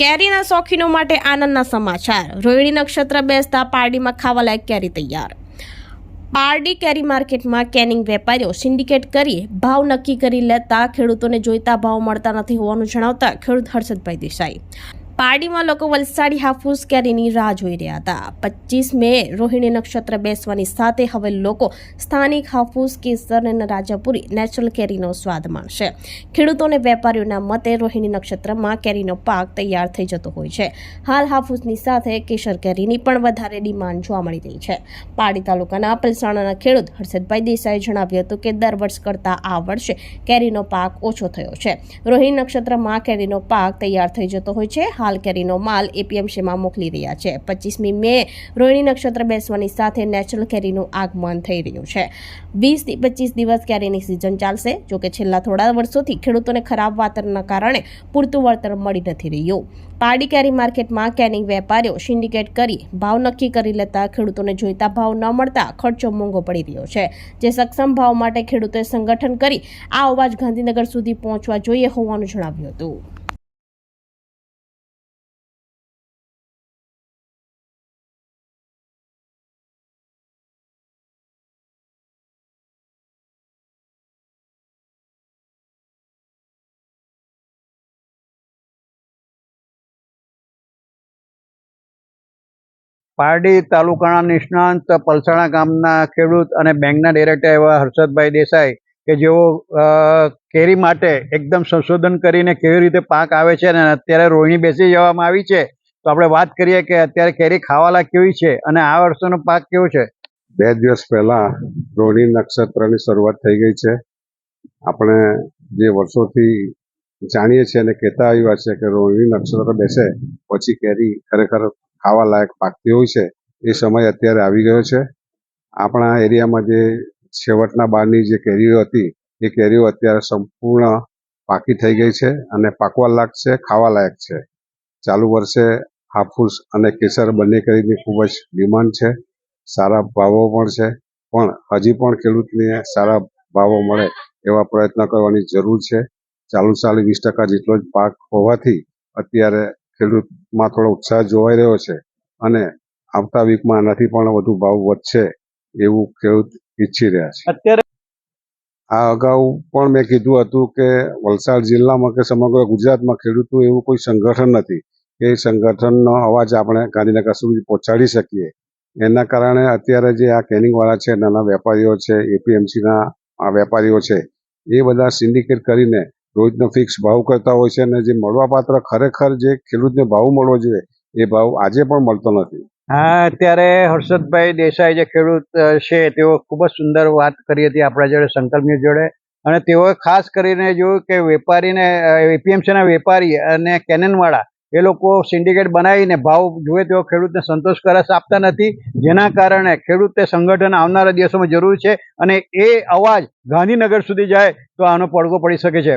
કેરીના શોખીનો માટે આનંદના સમાચાર. રોહિણી નક્ષત્ર બેસતા પારડીમાં ખાવાલાયક કેરી તૈયાર. પારડી કેરી માર્કેટમાં કેનિંગ વેપારીઓ સિન્ડિકેટ કરી ભાવ નક્કી કરી લેતા ખેડૂતોને જોઈતા ભાવ મળતા નથી હોવાનું જણાવતા ખેડૂત હર્ષદભાઈ દેસાઈ. પારડીમાં લોકો વલસાડી હાફૂસ કેરીની રાહ જોઈ રહ્યા હતા. પચીસ મે રોહિણી નક્ષત્ર બેસવાની સાથે હવે લોકો સ્થાનિક હાફૂસ, કેસર અને રાજાપુરી નેચરલ કેરીનો સ્વાદ માણશે. ખેડૂતોને વેપારીઓના મતે રોહિણી નક્ષત્રમાં કેરીનો પાક તૈયાર થઈ જતો હોય છે. હાલ હાફૂસની સાથે કેસર કેરીની પણ વધારે ડિમાન્ડ જોવા મળી રહી છે. પાડી તાલુકાના પલસાણાના ખેડૂત હર્ષદભાઈ દેસાઈએ જણાવ્યું હતું કે દર વર્ષ કરતાં આ વર્ષે કેરીનો પાક ઓછો થયો છે. રોહિણી નક્ષત્રમાં કેરીનો પાક તૈયાર થઈ જતો હોય છે. હાલ કેરીનો માલ એપીએમસીમાં મોકલી રહ્યા છે. પચીસમી મે રોહિણી નક્ષત્ર બેસવાની સાથે નેચરલ કેરીનું આગમન થઈ રહ્યું છે. વીસથી પચીસ દિવસ કેરીની સિઝન ચાલશે. જોકે છેલ્લા થોડા વર્ષોથી ખેડૂતોને ખરાબ વાતાવરણના કારણે પૂરતું વળતર મળી નથી રહ્યું. પારડી કેરી માર્કેટમાં કેનિંગ વેપારીઓ સિન્ડિકેટ કરી ભાવ નક્કી કરી લેતા ખેડૂતોને જોઈતા ભાવ ન મળતા ખર્ચો મોંઘો પડી રહ્યો છે. જે સક્ષમ ભાવ માટે ખેડૂતોએ સંગઠન કરી આ અવાજ ગાંધીનગર સુધી પહોંચવા જોઈએ હોવાનું જણાવ્યું હતું. પારડી તાલુકાના નિષ્ણાંત પલસાણા ગામના ખેડૂત અને બેંકના ડિરેક્ટર એવા હર્ષદભાઈ દેસાઈ કે જેઓ કેરી માટે એકદમ સંશોધન કરીને કેવી રીતે પાક આવે છે અને અત્યારે રોહિણી બેસી જવામાં આવી છે. તો આપણે વાત કરીએ કે અત્યારે કેરી ખાવાલા કેવી છે અને આ વર્ષનો પાક કેવો છે? બે દિવસ પહેલા રોહિણી નક્ષત્રની શરૂઆત થઈ ગઈ છે. આપણે જે વર્ષોથી જાણીએ છીએ અને કહેતા આવ્યા છે કે રોહિણી નક્ષત્ર બેસે, પછી કેરી ખરેખર ખાવા લાયક પાકતી હોય છે, એ સમય અત્યારે આવી ગયો છે. આપણા એરિયામાં જે છેવટના બારની જે કેરીઓ હતી, એ કેરીઓ અત્યારે સંપૂર્ણ પાકી થઈ ગઈ છે અને પાકવા લાયક છે ખાવા લાયક છે. ચાલુ વર્ષે હાફૂસ અને કેસર બંને કેરીની ખૂબ જ ડિમાન્ડ છે, સારા ભાવો પણ છે. પણ હજી પણ ખેડૂતને સારા ભાવો મળે એવા પ્રયત્ન કરવાની જરૂર છે. ચાલુ સાલે વીસ ટકા જેટલો જ પાક હોવાથી અત્યારે ખેડૂતમાં થોડો ઉત્સાહ જોવાઈ રહ્યો છે અને આવતા વીકમાં આનાથી પણ વધુ ભાવ વધશે એવું ખેડૂત ઈચ્છી રહ્યા છે. અત્યારે આ અગાઉ પણ મેં કીધું હતું કે વલસાડ જિલ્લામાં કે સમગ્ર ગુજરાતમાં ખેડૂતો એવું કોઈ સંગઠન નથી. કે એ સંગઠનનો અવાજ આપણે ગાંધીનગર સુધી પહોંચાડી શકીએ. એના કારણે અત્યારે જે આ કેનિંગવાળા છે નાના વેપારીઓ છે એપીએમસીના આ વેપારીઓ છે એ બધા સિન્ડિકેટ કરીને રોજનો ફિક્સ ભાવ કરતા હોય છે અને જે મળવાપાત્ર ખરેખર જે ખેડૂતને ભાવ મળવો જોઈએ, એ ભાવ આજે પણ મળતો નથી. હા, અત્યારે હર્ષદભાઈ દેસાઈ જે ખેડૂત છે, તેઓ ખૂબ જ સુંદર વાત કરી હતી આપણા જોડે સંકલ્પની જોડે. અને તેઓએ ખાસ કરીને જોયું કે વેપારીને એપીએમસીના વેપારી અને કેનનવાળા, એ લોકો સિન્ડિકેટ બનાવીને ભાવ જુએ તેઓ ખેડૂતને સંતોષકારક આપતા નથી. જેના કારણે ખેડૂતે સંગઠન આવનારા દિવસોમાં જરૂર છે અને એ અવાજ ગાંધીનગર સુધી જાય તો આનો પડઘો પડી શકે છે.